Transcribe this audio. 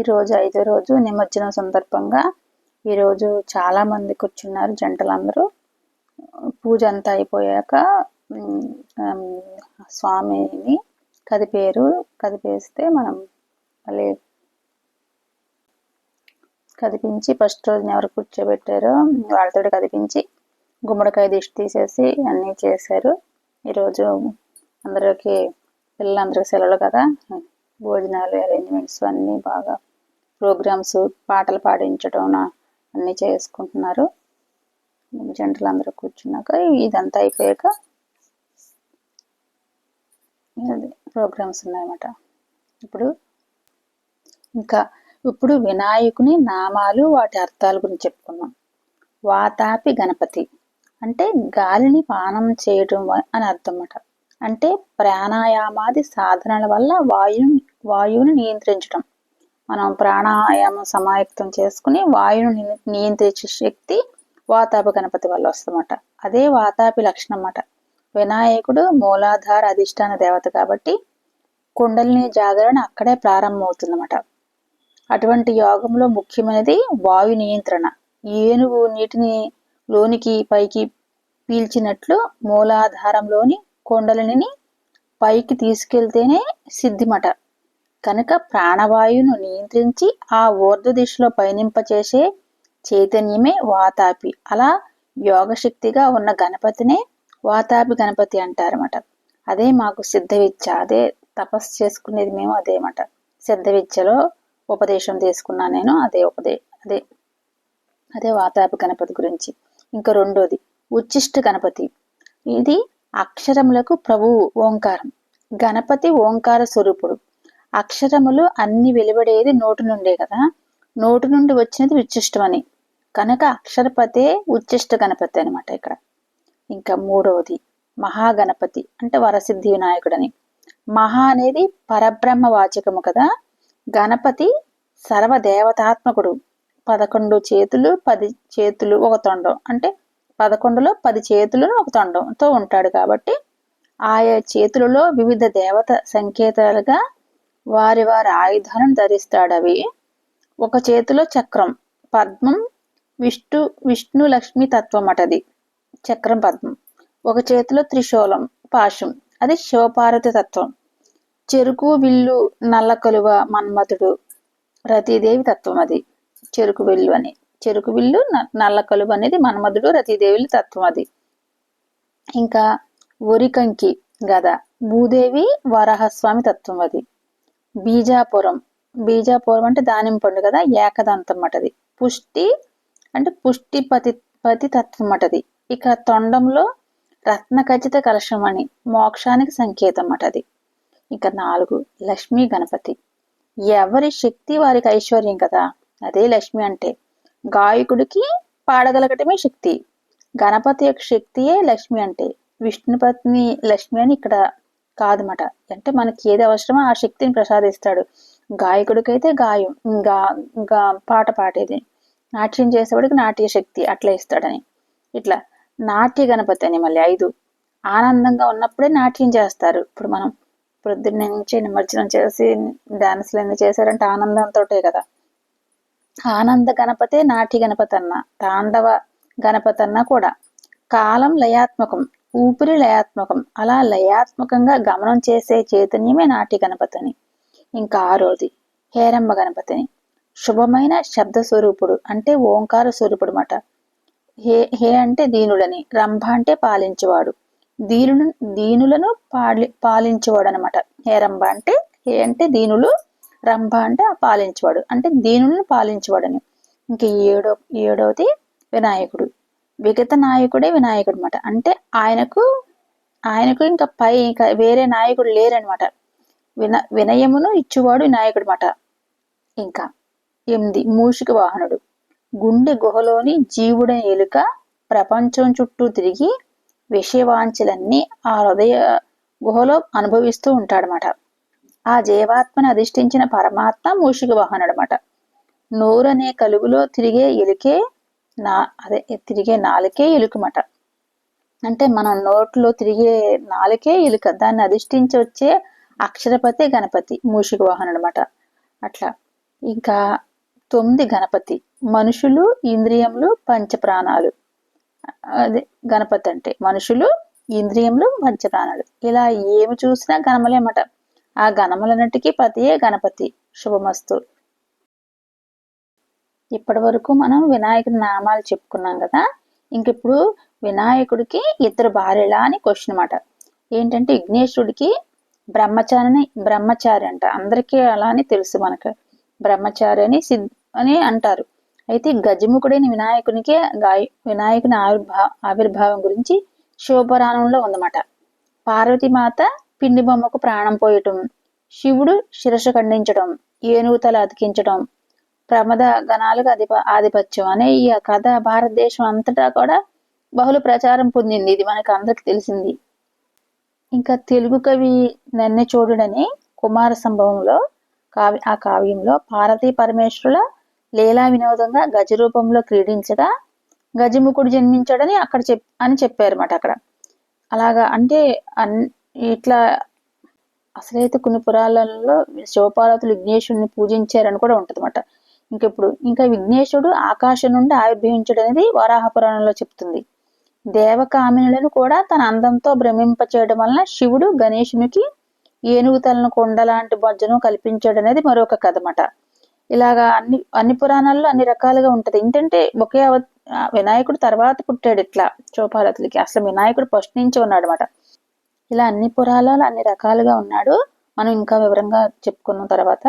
ఈరోజు ఐదో రోజు నిమజ్జనం సందర్భంగా ఈరోజు చాలా మంది కూర్చున్నారు జంటలందరూ. పూజ అంతా అయిపోయాక స్వామిని కదిపేరు కదిపేస్తే మనం మళ్ళీ కదిపించి ఫస్ట్ రోజున ఎవరు కూర్చోబెట్టారో వాళ్ళతో కదిపించి గుమ్మడికాయ దిష్టి తీసేసి అన్నీ చేశారు. ఈరోజు అందరికి పిల్లలందరికీ సెలవులు కదా. భోజనాలు అరేంజ్మెంట్స్ అన్నీ బాగా ప్రోగ్రామ్స్ పాటలు పాడించడం అన్నీ చేసుకుంటున్నారు. జంటలు అందరూ కూర్చున్నాక ఇదంతా అయిపోయాక ప్రోగ్రామ్స్ ఉన్నాయన్నమాట. ఇప్పుడు ఇంకా ఇప్పుడు వినాయకుని నామాలు వాటి అర్థాల గురించి చెప్పుకున్నాం వాతాపి గణపతి అంటే గాలిని పానం చేయడం అని అర్థం అన్నమాట. అంటే ప్రాణాయామాది సాధనల వల్ల వాయువుని వాయువుని నియంత్రించడం మనం ప్రాణాయామం సమాయుక్తం చేసుకుని వాయువుని నియంత్రించే శక్తి వాతాపి గణపతి వల్ల వస్తుందన్నమాట. అదే వాతాపి లక్షణం అన్నమాట వినాయకుడు మూలాధార అధిష్టాన దేవత కాబట్టి కుండలిని జాగరణ అక్కడే ప్రారంభమవుతుందన్నమాట. అటువంటి యోగంలో ముఖ్యమైనది వాయు నియంత్రణ. ఏనుగు నీటిని లోనికి పైకి పీల్చినట్లు మూలాధారంలోని కొండలిని పైకి తీసుకెళ్తేనే సిద్ధిమట. కనుక ప్రాణవాయువును నియంత్రించి ఆ ఊర్ధ్వ దిశలో పయనింపచేసే చైతన్యమే వాతాపి. అలా యోగశక్తిగా ఉన్న గణపతినే వాతాపి గణపతి అంటారన్నమాట. అదే మాకు సిద్ధవిద్య అదే తపస్సు చేసుకునేది మేము అదేమాట సిద్ధవిద్యలో ఉపదేశం తీసుకున్నా నేను అదే ఉపదే అదే అదే వాతాపి గణపతి గురించి. ఇంకా రెండోది ఉచ్చిష్ట గణపతి. ఇది అక్షరములకు ప్రభువు ఓంకారం. గణపతి ఓంకార స్వరూపుడు. అక్షరములు అన్ని వెలువడేది నోటు నుండే కదా. నోటు నుండి వచ్చినది ఉచ్చిష్టమని కనుక అక్షరపతే ఉచ్చిష్ట గణపతి అనమాట ఇక్కడ. ఇంకా మూడవది మహాగణపతి అంటే వరసిద్ధి వినాయకుడని. మహా అనేది పరబ్రహ్మ వాచకము కదా. గణపతి సర్వదేవతాత్మకుడు. పదకొండు చేతులు పది చేతులు ఒక తొండం. అంటే పదకొండులో పది చేతులు ఒక తొండంతో ఉంటాడు కాబట్టి ఆయా చేతులలో వివిధ దేవత సంకేతాలుగా వారి వారి ఆయుధాలను ధరిస్తాడవి ఒక చేతిలో చక్రం పద్మం విష్ణు విష్ణు లక్ష్మి తత్వం అటది. చక్రం పద్మం. ఒక చేతిలో త్రిశూలం పాశం. అది శివపార్వతి తత్వం. చెరుకు విల్లు నల్ల కలువ మన్మథుడు రతీదేవి తత్వం అది. చెరుకు విల్లు అని. చెరుకు విల్లు నల్ల కలువ అనేది మన్మధుడు రతీదేవి తత్వం అది. ఇంకా ఒరికంకి గద. భూదేవి వరాహస్వామి తత్వం అది. బీజాపురం. బీజాపురం అంటే దానిమ్మ పండు కదా? ఏకదంతం అటది. పుష్టి అంటే పుష్టి పతి పతితత్వం తత్వం అది ఇక తొండంలో రత్న ఖచ్చిత కలశం అని మోక్షానికి సంకేతం అటది. ఇక నాలుగు లక్ష్మీ గణపతి. ఎవరి శక్తి వారికి ఐశ్వర్యం కదా? అదే లక్ష్మి అంటే గాయకుడికి పాడగలగటమే శక్తి. గణపతి యొక్క శక్తియే లక్ష్మి అంటే. విష్ణుపత్ని లక్ష్మి అని ఇక్కడ కాదన్నమాట. అంటే మనకి ఏది అవసరమో ఆ శక్తిని ప్రసాదిస్తాడు. గాయకుడికైతే గాయం. ఇంకా ఇంకా పాట పాడేది. నాట్యం చేసేవాడికి నాట్య శక్తి అట్లా ఇస్తాడని. ఇట్లా నాట్య గణపతి అని మళ్ళీ ఐదు. ఆనందంగా ఉన్నప్పుడే నాట్యం చేస్తారు. ఇప్పుడు మనం పొద్దున్న నుంచి నిమజ్జనం చేసి డాన్స్లు ఎన్ని చేశారంటే ఆనందంతో కదా. ఆనంద గణపతే నాట్య గణపతి అన్న తాండవ గణపతి అన్న కూడా. కాలం లయాత్మకం. ఊపిరి లయాత్మకం అలా లయాత్మకంగా గమనం చేసే చైతన్యమే నాటి గణపతిని. ఇంకా ఆరోది హేరమ్మ గణపతిని. శుభమైన శబ్ద స్వరూపుడు అంటే ఓంకార స్వరూపుడు మాట హే హే అంటే దీనుడని రంభ అంటే పాలించేవాడు. దీనులను దీనులను పాలి పాలించేవాడు అనమాట హేరంభ అంటే హే అంటే దీనులు రంభ అంటే ఆ పాలించేవాడు. అంటే దీనులను పాలించేవాడని. ఇంకా ఏడో ఏడవది వినాయకుడు. విగత నాయకుడే వినాయకుడు అనమాట అంటే ఆయనకు ఆయనకు ఇంకా పై ఇంకా వేరే నాయకుడు లేరనమాట విన వినయమును ఇచ్చువాడు వినాయకుడు అనమాట ఇంకా ఎనిమిది మూషిక వాహనుడు. గుండె గుహలోని జీవుడని ఎలుక ప్రపంచం చుట్టూ తిరిగి విషయవాంఛలన్నీ ఆ హృదయ గుహలో అనుభవిస్తూ ఉంటాడనమాట ఆ జీవాత్మని అధిష్ఠించిన పరమాత్మ మూషిక వాహనుడు అనమాట నోరనే కలుగులో తిరిగే ఎలుకే నా అదే తిరిగే నాలుకే ఎలుకమాట. అంటే మనం నోట్లో తిరిగే నాలుకే ఎలుక. దాన్ని అధిష్ఠించి వచ్చే అక్షరపతి గణపతి మూషిక వాహనం అనమాట అట్లా. ఇంకా తొమ్మిది గణపతి. మనుషులు ఇంద్రియములు పంచప్రాణాలు. అదే గణపతి అంటే మనుషులు ఇంద్రియములు పంచప్రాణాలు. ఇలా ఏమి చూసినా గణములేమట ఆ గణములన్నిటికీ పతియే గణపతి. శుభమస్తు. ఇప్పటి వరకు మనం వినాయకుడి నామాలు చెప్పుకున్నాం కదా ఇంక ఇప్పుడు వినాయకుడికి ఇద్దరు భార్యలా అని క్వశ్చన్ అనమాట ఏంటంటే విఘ్నేశ్వరుడికి బ్రహ్మచారిని బ్రహ్మచారి అంట. అందరికీ అలా అని తెలుసు మనకు. బ్రహ్మచారి అని సిద్ అని అంటారు. అయితే గజముఖుడైన వినాయకునికి గాయ వినాయకుని ఆవిర్భా ఆవిర్భావం గురించి శివపురాణంలో ఉందన్నమాట. పార్వతీమాత పిండి బొమ్మకు ప్రాణం పోయటం శివుడు శిరస్సు ఖండించడం ఏనుగు తల అతికించడం ప్రమద గణాలకు అధిప ఆధిపత్యం అనే ఈ కథ భారతదేశం అంతటా కూడా బహుళ ప్రచారం పొందింది. ఇది మనకు అందరికి తెలిసింది. ఇంకా తెలుగు కవి నన్నె చోడుడని కుమార సంభవంలో కావ్య ఆ కావ్యంలో పార్వతీ పరమేశ్వరుల లీలా వినోదంగా గజ రూపంలో క్రీడించగా గజముఖుడు జన్మించాడని అక్కడ చెప్ అని చెప్పారన్నమాట అక్కడ. అలాగా అంటే అన్ ఇట్లా అసలైతే కొన్ని పురాణాలలో శివపార్వతులు విఘ్నేశ్వరుని పూజించారని కూడా ఉంటుందన్నమాట. ఇంకెప్పుడు? ఇంకా విఘ్నేశ్వరుడు ఆకాశం నుండి ఆవిర్భవించడం అనేది వరాహ పురాణంలో చెప్తుంది. దేవకామినులను కూడా తన అందంతో భ్రమింప చేయడం వలన శివుడు గణేశునికి ఏనుగు తలను కొండ లాంటి బొజ్జను కల్పించాడు అనేది మరొక కథ ఇలాగా అన్ని అన్ని పురాణాల్లో అన్ని రకాలుగా ఉంటది. ఏంటంటే ఒకే అవ వినాయకుడు తర్వాత పుట్టాడు ఇట్లా చోపాలతులకి. అసలు వినాయకుడు ఫస్ట్ నుంచి ఉన్నాడు అనమాట ఇలా అన్ని పురాణాలు అన్ని రకాలుగా ఉన్నాడు. మనం ఇంకా వివరంగా చెప్పుకున్న తర్వాత